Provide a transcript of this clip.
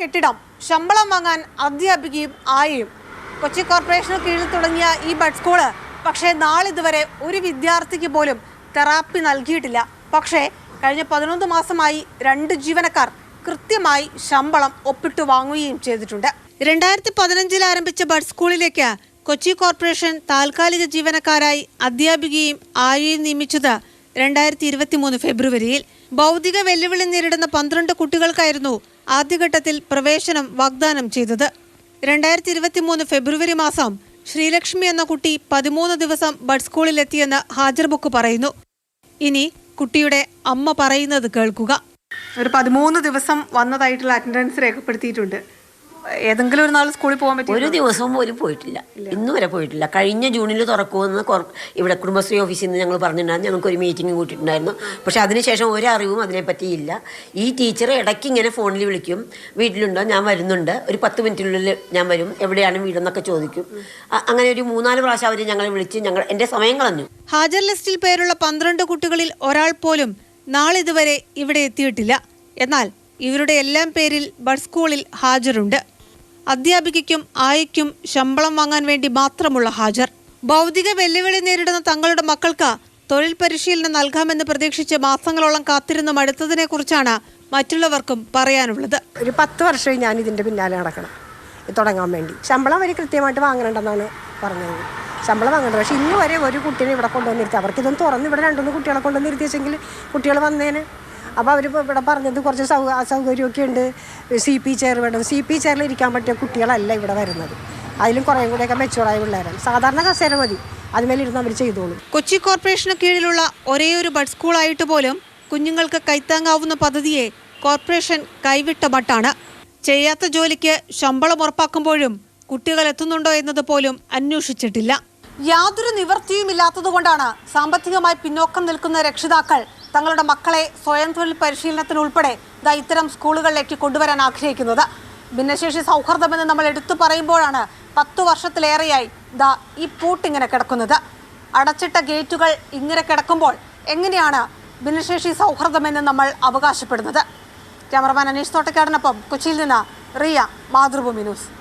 കെട്ടിടം ശമ്പളം വാങ്ങാൻ അധ്യാപികയും ആയയും. കൊച്ചി കോർപ്പറേഷന് കീഴിൽ തുടങ്ങിയ ഈ ബഡ് സ്കൂൾ പക്ഷേ നാളിതുവരെ ഒരു വിദ്യാർത്ഥിക്ക് പോലും തെറാപ്പി നൽകിയിട്ടില്ല. പക്ഷേ കഴിഞ്ഞ പതിനൊന്ന് മാസമായി രണ്ട് ജീവനക്കാർ കൃത്യമായി ശമ്പളം ഒപ്പിട്ടു വാങ്ങുകയും ചെയ്തിട്ടുണ്ട്. രണ്ടായിരത്തി പതിനഞ്ചിൽ ആരംഭിച്ച ബഡ് സ്കൂളിലേക്ക് കൊച്ചി കോർപ്പറേഷൻ താൽക്കാലിക ജീവനക്കാരായി അധ്യാപികയും ആയയും നിയമിച്ചത് രണ്ടായിരത്തി ഇരുപത്തി മൂന്ന് ഫെബ്രുവരിയിൽ ഭൗതിക വെല്ലുവിളി നേരിടുന്ന പന്ത്രണ്ട് കുട്ടികൾക്കായിരുന്നു ആദ്യഘട്ടത്തിൽ പ്രവേശനം വാഗ്ദാനം ചെയ്തത്. രണ്ടായിരത്തി ഇരുപത്തി മൂന്ന് ഫെബ്രുവരി മാസം ശ്രീലക്ഷ്മി എന്ന കുട്ടി പതിമൂന്ന് ദിവസം ബഡ് സ്കൂളിലെത്തിയെന്ന് ഹാജർ ബുക്ക് പറയുന്നു. ഇനി കുട്ടിയുടെ അമ്മ പറയുന്നത് കേൾക്കുക. ഒരു പതിമൂന്ന് ദിവസം വന്നതായിട്ടുള്ള അറ്റൻഡൻസ് രേഖപ്പെടുത്തിയിട്ടുണ്ട്. ഏതെങ്കിലും ഒരു നാൾ സ്കൂളിൽ പോകാൻ പറ്റും ഒരു ദിവസവും പോലും പോയിട്ടില്ല. ഇന്ന് വരെ പോയിട്ടില്ല. കഴിഞ്ഞ ജൂണിൽ തുറക്കുമെന്ന് ഇവിടെ കുടുംബശ്രീ ഓഫീസിൽ നിന്ന് ഞങ്ങൾ പറഞ്ഞിട്ടുണ്ടായിരുന്നു. ഞങ്ങൾക്ക് ഒരു മീറ്റിംഗ് കൂട്ടിയിട്ടുണ്ടായിരുന്നു പക്ഷെ അതിനുശേഷം ഒരു അറിവും അതിനെപ്പറ്റി ഇല്ല ഈ ടീച്ചർ ഇടയ്ക്ക് ഇങ്ങനെ ഫോണിൽ വിളിക്കും. വീട്ടിലുണ്ടോ? ഞാൻ വരുന്നുണ്ട്. ഒരു പത്ത് മിനിറ്റിനുള്ളിൽ ഞാൻ വരും. എവിടെയാണ് വീടെന്നൊക്കെ ചോദിക്കും. അങ്ങനെ ഒരു മൂന്നാൽ പ്രാവശ്യം അവർ ഞങ്ങളെ വിളിച്ച് ഞങ്ങൾ എന്റെ സമയം കളഞ്ഞു. ഹാജർ ലിസ്റ്റിൽ പേരുള്ള പന്ത്രണ്ട് കുട്ടികളിൽ ഒരാൾ പോലും നാളിതുവരെ ഇവിടെ എത്തിയിട്ടില്ല. എന്നാൽ ഇവരുടെ എല്ലാം പേരിൽ ബഡ് സ്കൂളിൽ ഹാജരുണ്ട്. അധ്യാപികയ്ക്കും ആയയ്ക്കും ശമ്പളം വാങ്ങാൻ വേണ്ടി മാത്രമുള്ള ഹാജർ. ഭൗതിക വെല്ലുവിളി നേരിടുന്ന തങ്ങളുടെ മക്കൾക്ക് തൊഴിൽ പരിശീലനം നൽകാമെന്ന് പ്രതീക്ഷിച്ച് മാസങ്ങളോളം കാത്തിരുന്ന് മടുത്തതിനെ കുറിച്ചാണ് മറ്റുള്ളവർക്കും പറയാനുള്ളത്. ഒരു പത്ത് വർഷമായി ഞാൻ ഇതിന്റെ പിന്നാലെ നടക്കണം. തുടങ്ങാൻ വേണ്ടി. ശമ്പളം അവർ കൃത്യമായിട്ട് വാങ്ങണമെന്നാണ് പറഞ്ഞത്. ശമ്പളം വാങ്ങേണ്ടത് പക്ഷേ ഇന്ന് വരെ ഒരു കുട്ടീനെ ഇവിടെ കൊണ്ടുവന്നിരുത്തി. അവർക്കിതൊന്നും തുറന്ന് ഇവിടെ രണ്ടുമൂന്ന് കുട്ടികളെ കൊണ്ടുവന്നിരുത്തിയെങ്കിൽ കുട്ടികൾ വന്നേന്. അപ്പോൾ അവർ ഇവിടെ പറഞ്ഞത് കുറച്ച് സൗ അസൗകര്യമൊക്കെ ഉണ്ട് സി പി ചെയർ വേണം. സി പി ചെയറിൽ ഇരിക്കാൻ പറ്റിയ കുട്ടികളല്ല ഇവിടെ വരുന്നത്. അതിലും കുറേ കൂടെയൊക്കെ മെച്ചുവറായ പിള്ളേരാണ്. സാധാരണ കസേര മതി. അതുമേലിരുന്ന് അവർ ചെയ്തോളും. കൊച്ചി കോർപ്പറേഷന് കീഴിലുള്ള ഒരേ ഒരു ബഡ് സ്കൂളായിട്ട് പോലും കുഞ്ഞുങ്ങൾക്ക് കൈത്താങ്ങാവുന്ന പദ്ധതിയെ കോർപ്പറേഷൻ കൈവിട്ട മട്ടാണ്. ചെയ്യാത്ത ജോലിക്ക് ശമ്പളം ഉറപ്പാക്കുമ്പോഴും കുട്ടികൾ എത്തുന്നുണ്ടോ എന്നത് പോലും അന്വേഷിച്ചിട്ടില്ല. യാതൊരു നിവൃത്തിയുമില്ലാത്തതുകൊണ്ടാണ് സാമ്പത്തികമായി പിന്നോക്കം നിൽക്കുന്ന രക്ഷിതാക്കൾ തങ്ങളുടെ മക്കളെ സ്വയം തൊഴിൽ പരിശീലനത്തിനുൾപ്പെടെ ഇത്തരം സ്കൂളുകളിലേക്ക് കൊണ്ടുവരാൻ ആഗ്രഹിക്കുന്നത്. ഭിന്നശേഷി സൗഹൃദമെന്ന് നമ്മൾ എടുത്തു പറയുമ്പോഴാണ് പത്തു വർഷത്തിലേറെയായി ദാ ഈ പൂട്ടിങ്ങനെ കിടക്കുന്നത്. അടച്ചിട്ട ഗേറ്റുകൾ ഇങ്ങനെ കിടക്കുമ്പോൾ എങ്ങനെയാണ് ഭിന്നശേഷി സൗഹൃദമെന്ന് നമ്മൾ അവകാശപ്പെടുന്നത്? ക്യാമറമാൻ അനീഷ് തോട്ടക്കാടിനൊപ്പം കൊച്ചിയിൽ നിന്ന് റിയ മാതൃഭൂമി ന്യൂസ്.